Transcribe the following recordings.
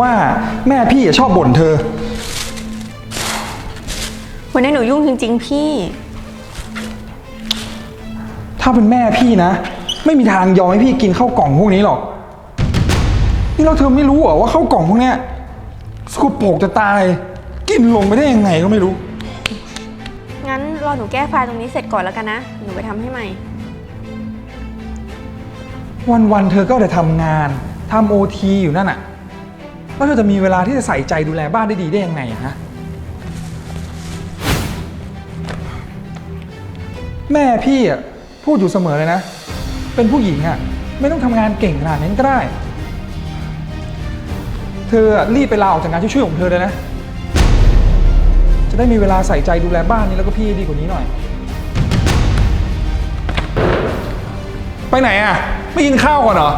ว่าแม่พี่อะชอบบ่นเธอ วันนี้หนูยุ่งจริง ๆ พี่ ถ้าเป็นแม่พี่นะ ไม่มีทางยอมให้พี่กินข้าวกล่องพวกนี้หรอก นี่เราเธอไม่รู้เหรอว่าข้าวกล่องพวกเนี้ยสกปรกจะตาย กินลงไปได้ยังไงก็ไม่รู้ งั้นรอหนูแก้ไฟล์ตรงนี้เสร็จก่อนแล้วกันนะ หนูไปทำให้ใหม่ วันๆเธอก็เอาแต่ทำงานทำโอทีอยู่นั่นอะ แล้วเธอจะมีเวลาที่จะใส่ใจดูแลบ้านได้ดีได้ยังไงอะฮะ แม่พี่อะพูดอยู่เสมอเลยนะ เป็นผู้หญิงอะไม่ต้องทำงานเก่งขนาดนั้นก็ได้ เธออะรีบไปลาออกจากงานช่วยๆของเธอเลยนะ จะได้มีเวลาใส่ใจดูแลบ้านนี้แล้วก็พี่ดีกว่านี้หน่อย ไปไหนอะไม่กินข้าวก่อนเหรอ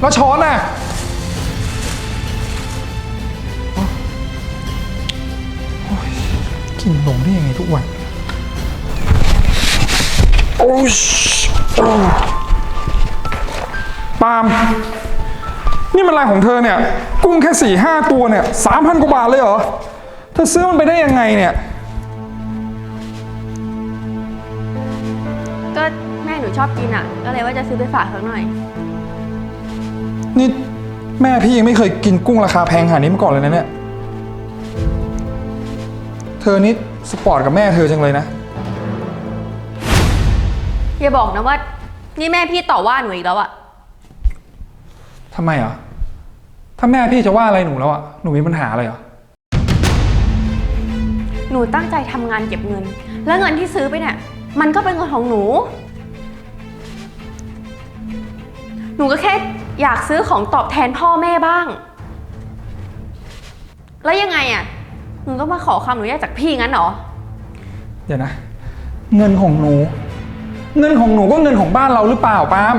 แล้วช้อนอะ กินลงได้ยังไงทุกวัน โอ้ยโอ้ยปาล์มนี่มันอะไรของเธอเนี่ย กุ้งแค่สี่ห้าตัวเนี่ยสามพันกว่าบาทเลยเหรอ เธอซื้อมันไปได้ยังไงเนี่ย ก็แม่หนูชอบกินอะ ก็เลยว่าจะซื้อไปฝากเขาหน่อย นี่แม่พี่ยังไม่เคยกินกุ้งราคาแพงขนาดนี้มาก่อนเลยนะเนี่ย เธอนี่สปอร์ตกับแม่เธอจังเลยนะ อย่าบอกนะว่า นี่แม่พี่ต่อว่าหนูอีกแล้วอะทำไมอะถ้าแม่พี่จะว่าอะไรหนูแล้วอะ หนูมีปัญหาอะไรเหรอ หนูตั้งใจทำงานเก็บเงิน แล้วเงินที่ซื้อไปเนี่ย มันก็เป็นเงินของหนู หนูก็แค่อยากซื้อของตอบแทนพ่อแม่บ้าง แล้วยังไงอะ หนูต้องมาขอคำอนุญาตจากพี่งั้นเหรอ เดี๋ยวนะ เงินของหนู เงินของหนูก็เงินของบ้านเราหรือเปล่าปาล์ม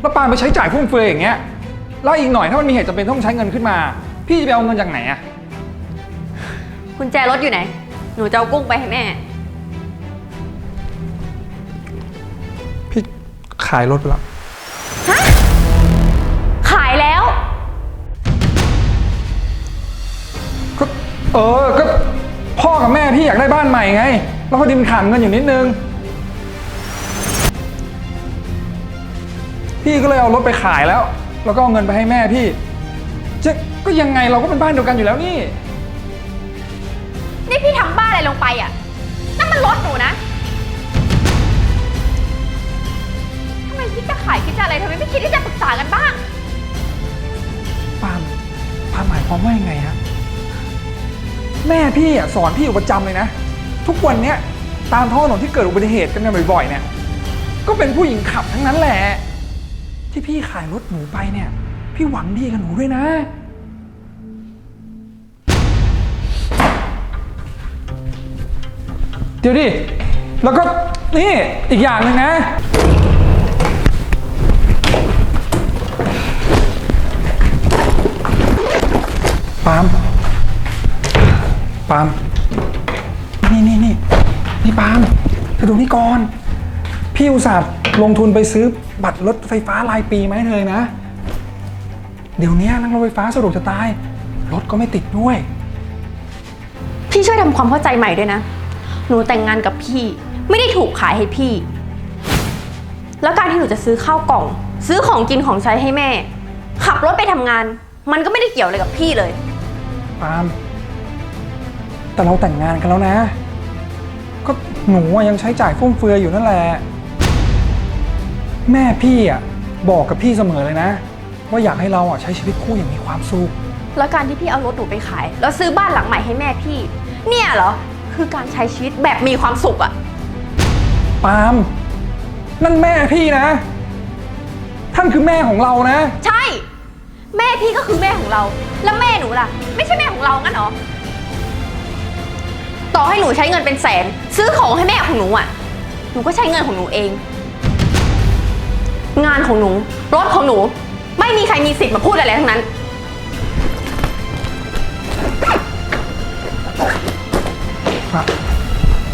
แล้วปาล์มไปใช้จ่ายฟุ่มเฟือยอย่างเงี้ยแล้วอีกหน่อยถ้ามันมีเหตุจำเป็นต้องใช้เงินขึ้นมา พี่จะไปเอาเงินจากไหนอะกุญแจรถอยู่ไหน หนูจะเอากุ้งไปให้แม่ พี่ขายรถไปแล้ว เออ ก็พ่อกับแม่พี่อยากได้บ้านใหม่ไง แล้วพอดีมันขาดเงินอยู่นิดนึง พี่ก็เลยเอารถไปขายแล้ว แล้วก็เอาเงินไปให้แม่พี่จะก็ยังไงเราก็เป็นบ้านเดียวกันอยู่แล้วนี่ นี่พี่ทำบ้าอะไรลงไปอะนั่นมันรถหนูนะทำไมพี่จะขายคิดจะอะไรทำไมไม่คิดที่จะปรึกษากันบ้าง ปาล์มปาล์มหมายความว่ายังไงฮะ แม่พี่อะสอนพี่อยู่ประจำเลยนะ ทุกวันเนี้ยตามท้องถนนที่เกิดอุบัติเหตุกันกันบ่อยๆเนี่ย ก็เป็นผู้หญิงขับทั้งนั้นแหละ ที่พี่ขายรถหนูไปเนี่ย พี่หวังดีกับหนูด้วยนะ เดี๋ยวดิ แล้วก็นี่อีกอย่างหนึ่งนะ ปาล์ม ปาล์มนี่นี่นี่นี่ปาล์มเธอดูนี่ก่อน พี่อุตส่าห์ลงทุนไปซื้อบัตรรถไฟฟ้ารายปีมาให้เธอนะ เดี๋ยวนี้นั่งรถไฟฟ้าสะดวกจะตาย รถก็ไม่ติดด้วย พี่ช่วยทำความเข้าใจใหม่ด้วยนะ หนูแต่งงานกับพี่ ไม่ได้ถูกขายให้พี่ แล้วการที่หนูจะซื้อข้าวกล่อง ซื้อของกินของใช้ให้แม่ ขับรถไปทำงาน มันก็ไม่ได้เกี่ยวอะไรกับพี่เลย ปาล์ม แต่เราแต่งงานกันแล้วนะ ก็หนูอะยังใช้จ่ายฟุ่มเฟือยอยู่นั่นแหละ แม่พี่อะบอกกับพี่เสมอเลยนะ ว่าอยากให้เราอะใช้ชีวิตคู่อย่างมีความสุข แล้วการที่พี่เอารถหนูไปขาย แล้วซื้อบ้านหลังใหม่ให้แม่พี่ เนี่ยเหรอ คือการใช้ชีวิตแบบมีความสุขอะปาล์มนั่นแม่พี่นะ ท่านคือแม่ของเรานะ ใช่ แม่พี่ก็คือแม่ของเรา แล้วแม่หนูล่ะ ไม่ใช่แม่ของเรางั้นเหรอ ต่อให้หนูใช้เงินเป็นแสน ซื้อของให้แม่ของหนูอะ หนูก็ใช้เงินของหนูเอง งานของหนู รถของหนู ไม่มีใครมีสิทธิ์มาพูดอะไรทั้งนั้น ปา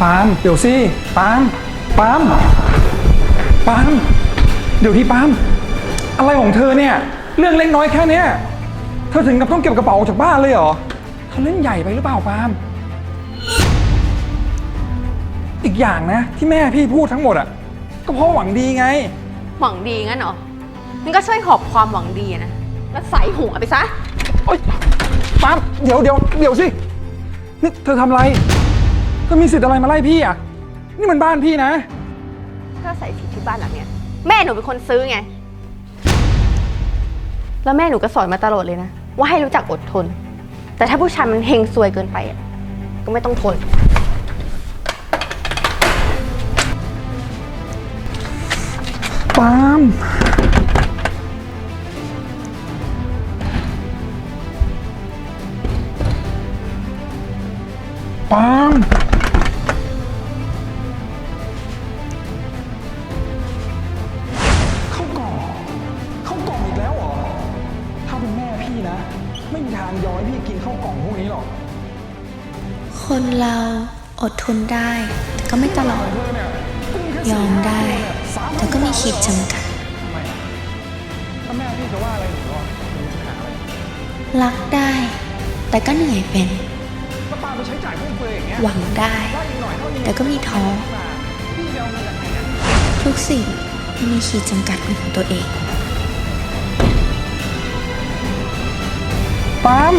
ปาล์มเดี๋ยวสิปาล์มปาล์มปาล์มเดี๋ยวที่ปาล์มอะไรของเธอเนี่ย เรื่องเล็กน้อยแค่เนี้ยเธอถึงกับต้องเก็บกระเป๋าออกจากบ้านเลยเหรอเธอเล่นใหญ่ไปหรือเปล่าปาล์ม อีกอย่างนะ ที่แม่พี่พูดทั้งหมดอะ ก็เพราะหวังดีไง หวังดีงั้นเหรองั้นก็ช่วยหอบความหวังดีอะนะ แล้วใส่หัวไปซะ โอ๊ยปาล์มเดี๋ยวเดี๋ยวเดี๋ยวสิ นี่เธอทำอะไร เธอมีสิทธิ์อะไรมาไล่พี่อะ นี่มันบ้านพี่นะ ถ้าใส่ผิดที่บ้านหลังเนี้ยแม่หนูเป็นคนซื้อไง แล้วแม่หนูก็สอนมาตลอดเลยนะ ว่าให้รู้จักอดทน แต่ถ้าผู้ชายมันเฮงซวยเกินไปอะก็ไม่ต้องทน ปาล์มปาล์มเข้ากล่องเข้ากล่องอีกแล้วเหรอ ถ้าเป็นแม่พี่นะ ไม่มีทางยอมให้พี่กินข้าวกล่องพวกนี้หรอกคนเราอดทนได้ แต่ก็ไม่ตลอดเธอเนี่ยยอมได้ แต่ก็มีขีดจำกัด ถ้าแม่พี่จะว่าอะไรหนูก็มีปัญหาอะไรรักได้ แต่ก็เหนื่อยเป็นก็ปาไปใช้จ่ายฟุ่มเฟือยอย่างเงี้ยหวังได้ไล่อีกหน่อยเท่านี้แต่ก็มีท้อ พี่จะเอาเงินจากไหนอะทุกสิ่งมีขีดจำกัดเป็นของตัวเอง ปาล์ม